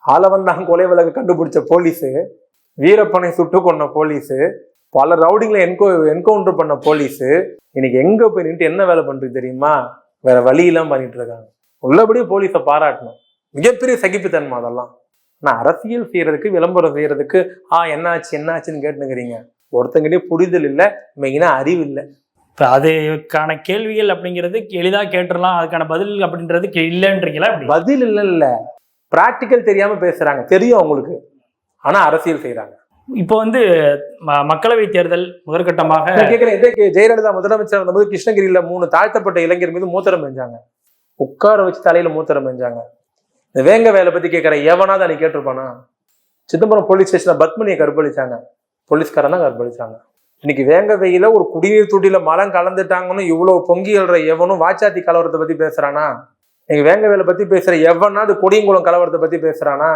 ஆளவந்தான் கொலை வழக்கு கண்டுபிடிச்ச போலீஸு. வீரப்பனை சுட்டு கொன்ன போலீஸு. பல ரவுடிங்களை என்கோ என்கவுண்டர் பண்ண போலீஸு இன்னைக்கு எங்க போய் நின்று என்ன வேலை பண்றது தெரியுமா? வேற வழியெல்லாம் பண்ணிட்டு இருக்காங்க. உள்ளபடியே போலீஸை பாராட்டணும். மிகப்பெரிய சகிப்புத்தன்மை அதெல்லாம். ஆனா அரசியல் செய்யறதுக்கு விளம்பரம் செய்யறதுக்கு ஆ என்னாச்சு என்னாச்சுன்னு கேட்டுனுங்கிறீங்க. ஒருத்தங்கிட்டே புரிதல் இல்லை மெயினா அறிவு இல்லை. இப்ப அதுக்கான கேள்விகள் அப்படிங்கிறது எளிதா கேட்டுடலாம் அதுக்கான பதில் அப்படின்றது இல்லைன்றீங்களா பதில் இல்லை இல்ல பிராக்டிக்கல் தெரியாம பேசுறாங்க. தெரியும் அவங்களுக்கு. ஆனா அரசியல் செய்யறாங்க இப்போ வந்து ம- மக்களவை தேர்தல் முதற்கட்டமாக கேட்கிறேன் இதே ஜெயலலிதா முதலமைச்சர் இருந்தபோது கிருஷ்ணகிரியில மூணு தாழ்த்தப்பட்ட இளைஞர் மீது மூத்திரம் பெஞ்சாங்க உட்கார வச்சு தலையில மூத்திரம் பெஞ்சாங்க இந்த வேங்க வேலை பத்தி கேட்கிற எவனாவது அன்னைக்கு கேட்டிருப்பானா? சிதம்பரம் போலீஸ் ஸ்டேஷன்ல பத்மினியை கற்பழிச்சாங்க. போலீஸ்காரன் தான் கற்பழிச்சாங்க. இன்னைக்கு வேங்க வெயில ஒரு குடிநீர் தொட்டியில மலம் கலந்துட்டாங்கன்னு இவ்வளவு பொங்கி எழுற எவனும் வாச்சாத்தி கலவரத்தை பத்தி பேசுறானா? இன்னைக்கு வேங்க வேலை பத்தி பேசுற எவனா அது கொடியங்குளம் கலவரத்தை பத்தி பேசுறானா?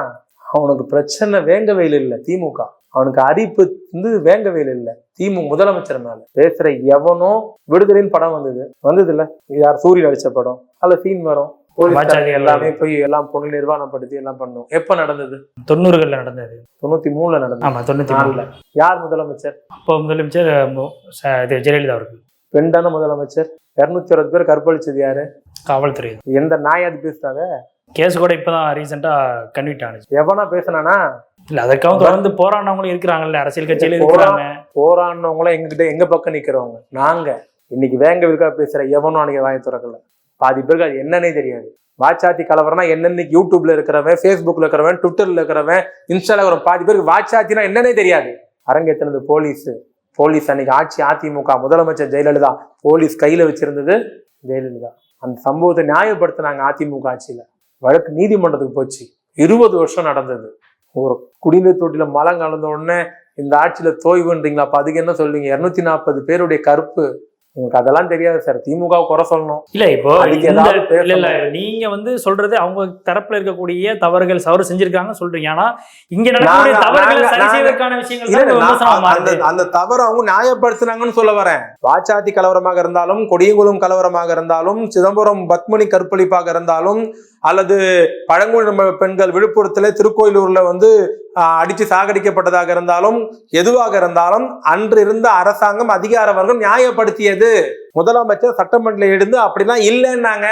அவனுக்கு பிரச்சனை வேங்க வெயில் இல்லை திமுக. அவனுக்கு அரிப்பு வந்து வேங்க வெயில் இல்ல. திமுக முதலமைச்சர் மேல. பேசுற எவனோ விடுதலைன்னு படம் வந்தது. வந்தது இல்ல யார்? சூரியன் நடிச்ச படம். அதுல சீன் வரும். எல்லாமே போய் எல்லாம் பொண்ணு நிர்வாணப்படுத்தி எல்லாம் பண்ணும். எப்ப நடந்தது? தொண்ணூறுகள்ல நடந்தது. தொண்ணூத்தி மூணுல நடந்தது. ஆமா தொண்ணூத்தி நாலுல நாலுல யார் முதலமைச்சர்? அப்போ முதலமைச்சர் இது ஜெயலலிதா அவர்கள். பெண் தானே முதலமைச்சர்? இருநூத்தி அறுபது பேர் கற்பழிச்சது யாரு? காவல்துறை. எந்த நாயாது பேசுறாங்க? கேஸ் கூட இப்பதான் ரீசெண்டா கன்விட் ஆனிச்சு எவனா பேசுனானா? இல்ல அதற்காக தொடர்ந்து போராடினவங்களும் இருக்கிறாங்கல்ல அரசியல் கட்சியில இருக்கிறாங்க. போராடினவங்களும் எங்ககிட்ட எங்க பக்கம் நிக்கிறவங்க? நாங்க. இன்னைக்கு வேங்க விற்கா பேசுற எவனும் அன்னைக்கு வாயை திறக்கல. பாதி பேருக்கு அது என்னன்னே தெரியாது. வாச்சாத்தி கலவரம்னா என்னன்னு யூடியூப்ல இருக்கிறவன் ஃபேஸ்புக்ல இருக்கிறவன் ட்விட்டர்ல இருக்கிறவன் இன்ஸ்டால இருக்கிற பாதி பேருக்கு வாச்சாத்தினா என்னன்னே தெரியாது. அரங்கேற்றினது போலீஸ். போலீஸ் அன்னைக்கு ஆட்சி அதிமுக முதலமைச்சர் ஜெயலலிதா போலீஸ் கையில வச்சிருந்தது ஜெயலலிதா. அந்த சம்பவத்தை நியாயப்படுத்தினாங்க அதிமுக ஆட்சியில. வழக்கு நீதிமன்றத்துக்கு போச்சு. இருபது வருஷம் நடந்தது. ஒரு குடிநீர் தொட்டில மலம் கலந்த உடனே இந்த ஆட்சியில தோய்வுன்றீங்களா? அப்ப அதுக்கு என்ன சொல்லுவீங்க இருநூத்தி நாற்பது பேருடைய கருப்பு. உங்களுக்கு அதெல்லாம் தெரியாது சார். திமுக குறை சொல்லணும். இல்ல இப்போ. இல்ல நீங்க வந்து சொல்றது அவங்க தரப்புல இருக்கக்கூடிய தவறுகள் தவறு செஞ்சிருக்காங்க சொல்றீங்க. ஆனா இங்க நடக்கக்கூடிய தவறுகளை சரி செய்வதற்கான விஷயங்கள் அந்த தவறு அவங்க நியாயப்படுத்துனாங்கன்னு சொல்ல வரேன். வாச்சாத்தி கலவரமாக இருந்தாலும் கொடியங்குளம் கலவரமாக இருந்தாலும் சிதம்பரம் பத்மினி கற்பழிப்பாக இருந்தாலும் அல்லது பழங்குடி பெண்கள் விழுப்புரத்தில் திருக்கோயிலூர்ல வந்து அடித்து சாகடிக்கப்பட்டதாக இருந்தாலும் எதுவாக இருந்தாலும் அன்று இருந்த அரசாங்கம் அதிகார வர்க்கம் நியாயப்படுத்தியது. முதலமைச்சர் சட்டமன்றத்தில் எழுந்து அப்படிலாம் இல்லைன்னாங்க.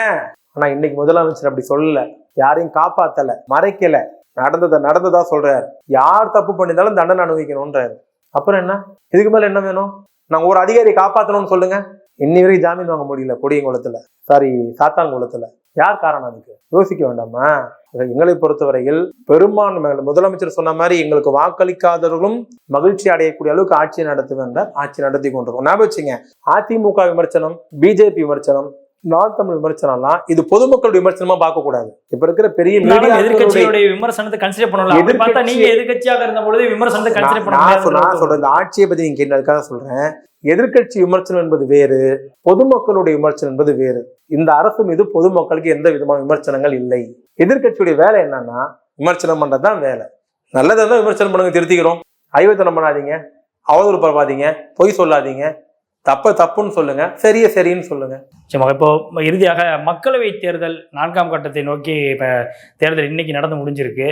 ஆனா இன்னைக்கு முதலமைச்சர் அப்படி சொல்லல. யாரையும் காப்பாத்தல மறைக்கல. நடந்ததை நடந்ததா சொல்றாரு. யார் தப்பு பண்ணியிருந்தாலும் தண்டனை அனுபவிக்கணும்ன்றாரு. அப்புறம் என்ன? இதுக்கு மேல என்ன வேணும்? நாங்க ஒரு அதிகாரியை காப்பாத்தணும்னு சொல்லுங்க. இன்னி வரைக்கும் ஜாமீன் வாங்க முடியல கொடியங்குளத்துல சாரி சாத்தான்குளத்துல யார் காரணம் அதுக்கு? யோசிக்க வேண்டாமா? எங்களை பொறுத்தவரையில் பெரும்பான்மை முதலமைச்சர் சொன்ன மாதிரி எங்களுக்கு வாக்களிக்காதவர்களும் மகிழ்ச்சி அடையக்கூடிய அளவுக்கு ஆட்சி நடத்த வேண்டாம் ஆட்சி நடத்தி கொண்டிருக்கோம். ஞாபகம் வச்சுங்க. அதிமுக விமர்சனம் பிஜேபி விமர்சனம் நான் தமிழ் விமர்சனம்லாம் இது பொதுமக்கள் விமர்சனமா பார்க்க கூடாது இப்ப இருக்கிற பெரிய எதிர்க்கட்சியுடைய விமர்சனத்தை கன்சிடர் பண்ணலாம். அப்படி பார்த்தா நீங்க எதிர்க்கட்சியாக இருந்த பொழுது விமர்சனத்தை கன்சிடர் நான் பண்ண நான் சொல்றேன். இந்த ஆட்சியை பத்தி நீங்க கேட்டதுக்காக சொல்றேன். எதிர்க்கட்சி விமர்சனம் என்பது வேறு பொதுமக்களுடைய விமர்சனம் என்பது வேறு. இந்த அரசு மீது பொதுமக்களுக்கு எந்த விதமான விமர்சனங்கள் இல்லை. எதிர்க்கட்சியுடைய வேலை என்னன்னா விமர்சனம் பண்றதுதான் வேலை. நல்லதா இருந்தா விமர்சனம் பண்ணுங்க திருத்திக்கிறோம். ஐவத்தனம் பண்ணாதீங்க. அவதூறு பரவாதீங்க பொய் சொல்லாதீங்க. தப்ப தப்புன்னு சொல்லுங்க சரிய சரின்னு சொல்லுங்க. நிச்சயமாக. இப்போ இறுதியாக மக்களவை தேர்தல் நான்காம் கட்டத்தை நோக்கி இப்போ தேர்தல் இன்னைக்கு நடந்து முடிஞ்சிருக்கு.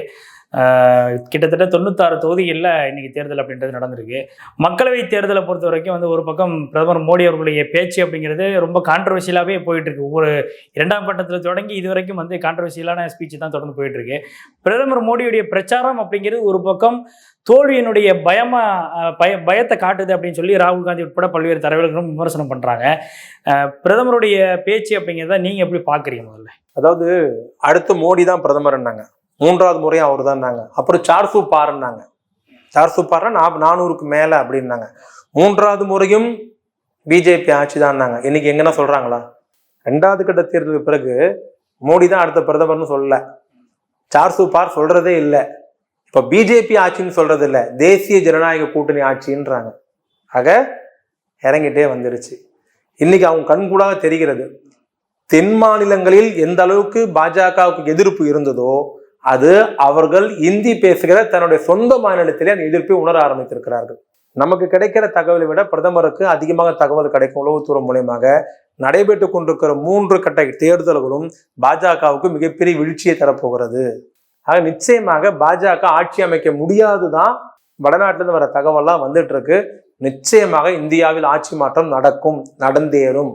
கிட்டத்தட்ட தொண்ணூத்தாறு தொகுதிகளில் இன்றைக்கி தேர்தல் அப்படின்றது நடந்திருக்கு. மக்களவை தேர்தலை பொறுத்த வரைக்கும் வந்து ஒரு பக்கம் பிரதமர் மோடி அவர்களுடைய பேச்சு அப்படிங்கிறது ரொம்ப கான்ட்ரவர்ஷியலாகவே போயிட்டுருக்கு. ஒவ்வொரு இரண்டாம் கட்டத்தில் தொடங்கி இது வரைக்கும் வந்து கான்ட்ரவர்ஷியலான ஸ்பீச் தான் தொடர்ந்து போயிட்டுருக்கு. பிரதமர் மோடியுடைய பிரச்சாரம் அப்படிங்கிறது ஒரு பக்கம் தோல்வியினுடைய பயமா பய பயத்தை காட்டுது அப்படின்னு சொல்லி ராகுல் காந்தி உட்பட பல்வேறு தலைவர்களும் விமர்சனம் பண்ணுறாங்க பிரதமருடைய பேச்சு அப்படிங்கிறத நீங்கள் எப்படி பார்க்குறீங்க முதல்ல? அதாவது அடுத்து மோடி தான் பிரதமர்னாங்க மூன்றாவது முறையும் அவர் தான்னாங்க அப்புறம் சார்சு பாருன்னாங்க சார்சு பார்னா நானூறுக்கு மேல அப்படின்னாங்க. மூன்றாவது முறையும் பிஜேபி ஆட்சி தான்னாங்க இன்னைக்கு எங்கன்னா சொல்றாங்களா? ரெண்டாவது கட்ட தேர்தலுக்கு பிறகு மோடி தான் அடுத்த பிரதமர்னு சொல்லல. சார்சு பார் சொல்றதே இல்லை. இப்போ பிஜேபி ஆட்சின்னு சொல்றது இல்லை தேசிய ஜனநாயக கூட்டணி ஆட்சின்றாங்க. ஆக இறங்கிட்டே வந்துருச்சு. இன்னைக்கு அவங்க கண்கூடாக தெரிகிறது. தென் மாநிலங்களில் எந்த அளவுக்கு பாஜகவுக்கு எதிர்ப்பு இருந்ததோ அது அவர்கள் இந்தி பேசுகிற தன்னுடைய சொந்த மாநிலத்திலே அந்த எதிர்ப்பை உணர ஆரம்பித்திருக்கிறார்கள். நமக்கு கிடைக்கிற தகவலை விட பிரதமருக்கு அதிகமாக தகவல் கிடைக்கும் உளவுத்துறை மூலயமாக நடைபெற்று கொண்டிருக்கிற மூன்று கட்ட தேர்தல்களும் பாஜகவுக்கு மிகப்பெரிய வீழ்ச்சியை தரப்போகிறது. ஆக நிச்சயமாக பாஜக ஆட்சி அமைக்க முடியாதுதான் வடநாட்டிலிருந்து வர தகவல்லாம் வந்துட்டு இருக்கு நிச்சயமாக இந்தியாவில் ஆட்சி மாற்றம் நடக்கும் நடந்தேறும்.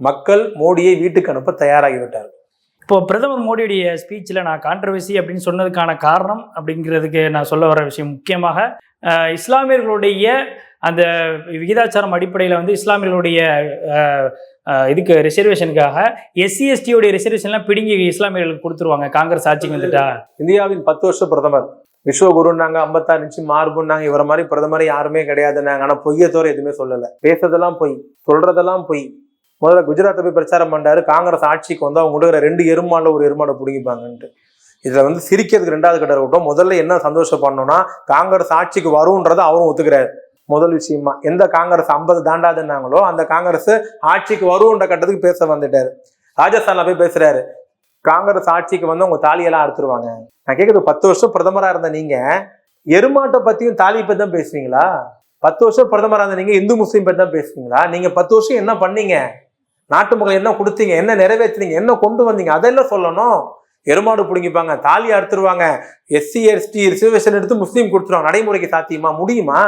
மக்கள் மோடியை வீட்டுக்கு அனுப்ப தயாராகிவிட்டார்கள். இப்போ பிரதமர் மோடியுடைய ஸ்பீச்சில் நான் கான்ட்ரவர்சி அப்படின்னு சொன்னதுக்கான காரணம் அப்படிங்கிறதுக்கு நான் சொல்ல வர விஷயம் முக்கியமாக இஸ்லாமியர்களுடைய அந்த விகிதாச்சாரம் அடிப்படையில் வந்து இஸ்லாமியர்களுடைய இதுக்கு ரிசர்வேஷனுக்காக எஸ்சி எஸ்டியோடைய ரிசர்வேஷன்லாம் பிடுங்கி இஸ்லாமியர்களுக்கு கொடுத்துருவாங்க. காங்கிரஸ் ஆட்சிக்கு வந்துட்டா? இந்தியாவின் பத்து வருஷ பிரதமர். விஸ்வகுருன்னாங்க ஐம்பத்தாறு இன்ச்சு மார்புன்னாங்க இவர மாதிரி பிரதமர் யாருமே கிடையாதுன்னாங்க. ஆனால் பொய்யை தவிர எதுவுமே சொல்லலை. பேசுறதெல்லாம் பொய் சொல்றதெல்லாம் பொய். முதல்ல குஜராத்தை போய் பிரச்சாரம் பண்ணாரு காங்கிரஸ் ஆட்சிக்கு வந்து அவங்க கொடுக்குற ரெண்டு எருமால ஒரு எருமாடை பிடிங்கிப்பாங்கன்ட்டு. இதில் வந்து சிரிக்கிறதுக்கு ரெண்டாவது கட்டம் இருக்கட்டும் முதல்ல என்ன சந்தோஷம் பண்ணோம்னா காங்கிரஸ் ஆட்சிக்கு வரும்ன்றதை அவரும் ஒத்துக்கிறாரு. முதல் விஷயமா எந்த காங்கிரஸ் ஐம்பது தாண்டாதுன்னாங்களோ அந்த காங்கிரஸ் ஆட்சிக்கு வரும்ன்ற கட்டத்துக்கு பேச வந்துட்டாரு. ராஜஸ்தான்ல போய் பேசுறாரு. காங்கிரஸ் ஆட்சிக்கு வந்து உங்க தாலியெல்லாம் அறுத்துருவாங்க. நான் கேட்குறது பத்து வருஷம் பிரதமரா இருந்த நீங்க எருமாட்டை பத்தியும் தாலி பத்தி தான் பேசுவீங்களா பத்து வருஷம் பிரதமராக இருந்த நீங்க இந்து முஸ்லீம் பத்தி தான் பேசுவீங்களா நீங்க பத்து வருஷம் என்ன பண்ணீங்க? நாட்டு மக்கள் என்ன கொடுத்தீங்க என்ன நிறைவேற்றுனீங்க என்ன கொண்டு வந்தீங்க அதெல்லாம் சொல்லணும்? எருமாடு பிடிங்கிப்பாங்க தாலி அறுத்துருவாங்க எஸ்சி எஸ்டி ரிசர்வேஷன் எடுத்து முஸ்லீம் கொடுத்துருவாங்க. நடைமுறைக்கு சாத்தியமா? முடியுமா?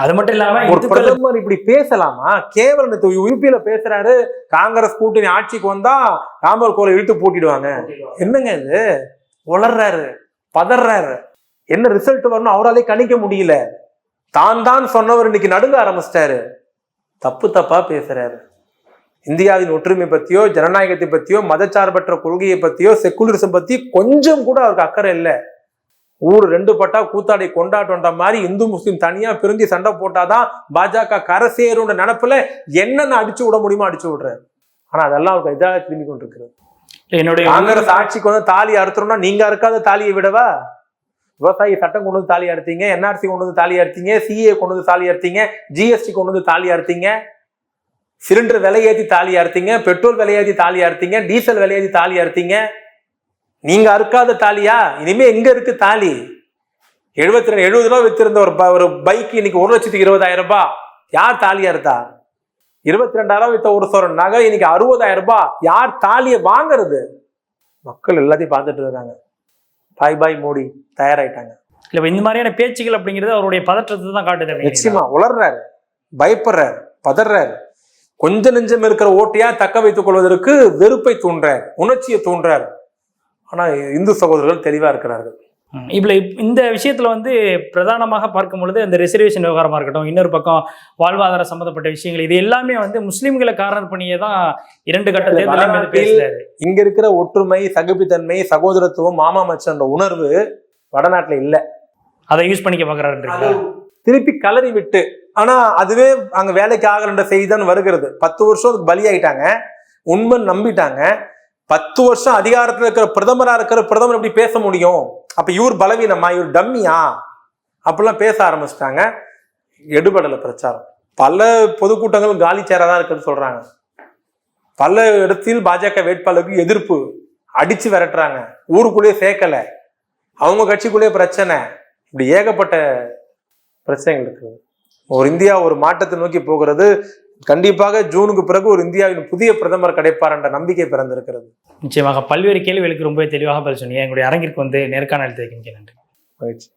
அது மட்டும் இல்லாம ஒரு பிரதமர் இப்படி பேசலாமா? கேவலம் யூபியில பேசுறாரு காங்கிரஸ் கூட்டணி ஆட்சிக்கு வந்தா ராமர் கோலை இழுத்து பூட்டிடுவாங்க. என்னங்க இது? உளர்றாரு பதறாரு. என்ன ரிசல்ட் வரணும்? அவராலே கணிக்க முடியல. தான் தான் சொன்னவர் இன்னைக்கு நடுங்க ஆரம்பிச்சிட்டாரு. தப்பு தப்பா பேசுறாரு. இந்தியாவின் ஒற்றுமை பத்தியோ ஜனநாயகத்தை பத்தியோ மதச்சார்பற்ற கொள்கையை பத்தியோ செக்குலரிசம் பத்தி கொஞ்சம் கூட அவருக்கு அக்கறை இல்லை. ஊர் ரெண்டு பட்டா கூத்தாடி கொண்டாட்டன்ற மாதிரி இந்து முஸ்லீம் தனியா பிரிஞ்சு சண்டை போட்டாதான் பாஜக கரை சேரும்ன்ற நினப்புல என்னென்ன அடிச்சு விட முடியுமோ அடிச்சு விடுறாரு. ஆனா அதெல்லாம் அவருக்கு இதாக திரும்பி கொண்டிருக்கிறது. என்னுடைய காங்கிரஸ் ஆட்சிக்கு வந்து தாலி அறுத்துறோம்னா நீங்க அறுக்காத தாலியை விடவா? விவசாயி சட்டம் கொண்டு வந்து தாலி அறுத்தீங்க என்ஆர்சி கொண்டு வந்து தாலி அறுத்தீங்க சிஏ கொண்டு வந்து தாலி அறுத்தீங்க ஜிஎஸ்டி கொண்டு வந்து தாலி அறுத்தீங்க. சிலிண்டர் விலையேத்தி தாலி அறுத்தீங்க பெட்ரோல் விலையேத்தி தாலி அறுத்தீங்க டீசல் விலையேத்தி தாலி அறுத்தீங்க. நீங்க அறுக்காத தாலியா? இனிமே எங்க இருக்கு தாலி? எழுபத்தி ரெண்டு எழுபது ரூபா வித்திருந்த ஒரு ப- ஒரு பைக் இன்னைக்கு ஒரு லட்சத்துக்கு இருபதாயிரம் ரூபாய். யார் தாலி அறுத்தா? இருபத்தி ரெண்டாயிரம் வித்த ஒரு சொர நகை இன்னைக்கு அறுபதாயிரம் ரூபாய். யார் தாலியை வாங்குறது? மக்கள் எல்லாத்தையும் பார்த்துட்டு இருக்காங்க. பாய் பாய் மோடி தயாராயிட்டாங்க. இல்ல இந்த மாதிரியான பேச்சுகள் அப்படிங்கிறது அவருடைய பதற்றத்தை தான் காட்டுது? நிச்சயமா உளர்றாரு பயப்படுறாரு பதறாரு. கொஞ்ச நெஞ்சம் இருக்கிற ஓட்டையா தக்க வைத்துக் கொள்வதற்கு வெறுப்பை தூண்டுறார் உணர்ச்சியை தூண்டுறார். ஆனா இந்து சகோதரர்கள் தெளிவா இருக்கிறார்கள். இப்- இந்த விஷயத்துல வந்து பிரதானமாக பார்க்கும் பொழுது இந்த ரிசர்வேஷன் விவகாரமா இருக்கட்டும் இன்னொரு பக்கம் வாழ்வாதார சம்பந்தப்பட்ட விஷயங்கள் இது எல்லாமே வந்து முஸ்லிம்களை காரணம் பண்ணியே தான் இரண்டு கட்ட தேர்தலையும் வந்து வடநாட்டில் பேசுறாரு. இங்க இருக்கிற ஒற்றுமை சகபித்தன்மை சகோதரத்துவம் மாமா மச்சன்ற உணர்வு வடநாட்டுல இல்ல. அதை யூஸ் பண்ணிக்க பாக்குறாருன்றீங்களா? திருப்பி கலறி விட்டு ஆனா அதுவே அங்க வேலைக்கு ஆகலன்ற செய்தான் வருகிறது. பத்து வருஷம் அதுக்கு பலியாயிட்டாங்க. உண்மை நம்பிட்டாங்க. பத்து வருஷம் அதிகாரத்துல இருக்கிற பிரதமரா இருக்கிற பிரதமர் எப்படி பேச முடியும்? அப்ப இவர் பலவீனமா? இவர் டம்மியா? அப்படிலாம் பேச ஆரம்பிச்சிட்டாங்க. எடுபடலை பிரச்சாரம். பல பொதுக்கூட்டங்கள் காலி சேராதான் இருக்குன்னு சொல்றாங்க. பல இடத்தில் பாஜக வேட்பாளருக்கு எதிர்ப்பு. அடிச்சு விரட்டுறாங்க. ஊருக்குள்ளேயே சேர்க்கல. அவங்க கட்சிக்குள்ளேயே பிரச்சனை. இப்படி ஏகப்பட்ட பிரச்சனைகள் இருக்குது ஒரு இந்தியா ஒரு மாற்றத்தை நோக்கி போகிறது கண்டிப்பாக ஜூனுக்கு பிறகு ஒரு இந்தியாவின் புதிய பிரதமர் கிடைப்பார் என்ற நம்பிக்கை பிறந்திருக்கிறது. நிச்சயமாக பல்வேறு கேள்விகளுக்கு ரொம்பவே தெளிவாக பதில் சொன்னீங்க. எங்களுடைய அரங்கிற்கு வந்து நேர்காணல் தெரிவிக்க நன்றி. மகிழ்ச்சி.